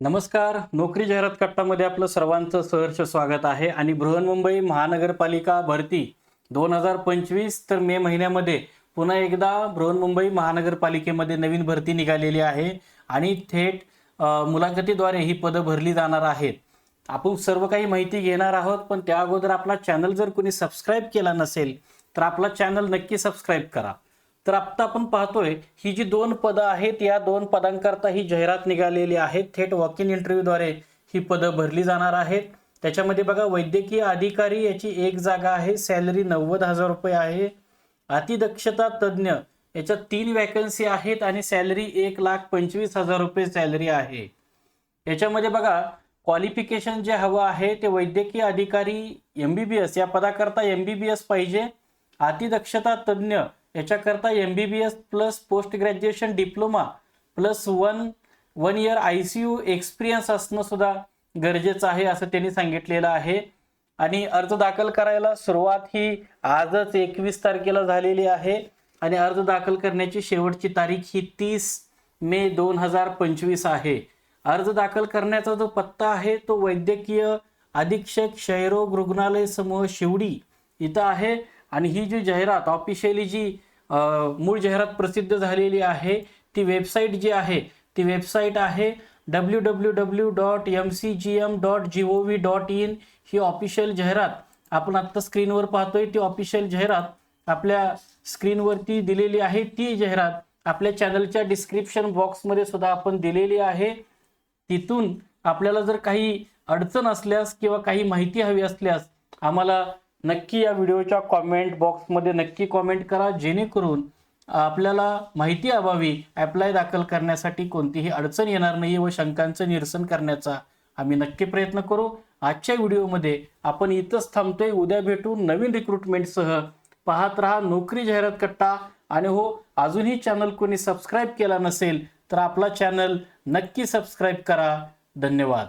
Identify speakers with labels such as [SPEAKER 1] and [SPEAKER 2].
[SPEAKER 1] नमस्कार. नोकरी जाहिरात कट्टामध्ये आपलं सर्वांचं सहर्ष स्वागत आहे. आणि बृहन्मुंबई महानगरपालिका भरती दोन हजार पंचवीस तर मे महिन्यामध्ये पुन्हा एकदा बृहन्मुंबई महानगरपालिकेमध्ये नवीन भरती निघालेली आहे. आणि थेट मुलाखतीद्वारे ही पदं भरली जाणार आहेत. आपण सर्व काही माहिती घेणार आहोत पण त्या अगोदर आपला चॅनल जर कोणी सबस्क्राईब केला नसेल तर आपला चॅनल नक्की सबस्क्राईब करा. तर आत्ता आपण पाहतोय ही जी दोन पदं आहेत या दोन पदांकरता ही जाहिरात निघालेली आहे. थेट वॉक इन इंटरव्ह्यूद्वारे ही पदं भरली जाणार आहेत. त्याच्यामध्ये बघा वैद्यकीय अधिकारी याची एक जागा आहे सॅलरी नव्वद हजार रुपये आहे. अतिदक्षता तज्ज्ञ याच्यात तीन वॅकन्सी आहेत आणि सॅलरी एक लाख पंचवीस हजार रुपये सॅलरी आहे. याच्यामध्ये बघा क्वालिफिकेशन जे हवं आहे ते वैद्यकीय अधिकारी एम बी बी एस या पदाकरता एम बी बी एस पाहिजे. अतिदक्षता तज्ज्ञ याच्याकरता M B B S plus post graduation diploma plus one one year I C U experience असणं सुद्धा गरजेचं आहे असं त्यांनी सांगितलेलं आहे. आणि अर्ज दाखल करायला सुरुवात ही आजच एकवीस तारखेला झालेली आहे. आणि अर्ज दाखल करण्याची शेवटची तारीख ही तीस मे दोन हजार पंचवीस आहे. अर्ज दाखल करण्याचा जो पत्ता आहे तो वैद्यकीय अधीक्षक क्षयरोग रुग्णालय समूह शिवडी इथं आहे. आणि ही जी जाहिरात ऑफिशियली जी मूळ जाहिरात प्रसिद्ध झालेली आहे. ती वेबसाईट जी आहे ती वेबसाईट आहे W W W dot M C G M dot G O V dot in he official जाहिरात आपण आत्ता स्क्रीनवर पाहतोय. ती ऑफिशियल जाहिरात आपल्या स्क्रीनवरती दिलेली आहे. ती जाहिरात आपल्या चॅनलच्या डिस्क्रिप्शन बॉक्समध्ये सुद्धा आपण दिलेली आहे. तिथून आपल्याला जर काही अडचण असल्यास किंवा काही माहिती हवी असल्यास आम्हाला नक्की या व्हिडिओच्या कॉमेंट बॉक्समध्ये नक्की कॉमेंट करा. जेणेकरून आपल्याला माहिती अभावी ॲप्लाय दाखल करण्यासाठी कोणतीही अडचण येणार नाही व शंकांचं निरसन करण्याचा आम्ही नक्की प्रयत्न करू. आजच्या व्हिडिओमध्ये आपण इथंच थांबतोय. उद्या भेटू नवीन रिक्रुटमेंटसह पाहत रहा. नोकरी जाहिरात कट्टा. आणि हो अजूनही चॅनल कोणी सबस्क्राईब केला नसेल तर आपला चॅनल नक्की सबस्क्राईब करा. धन्यवाद.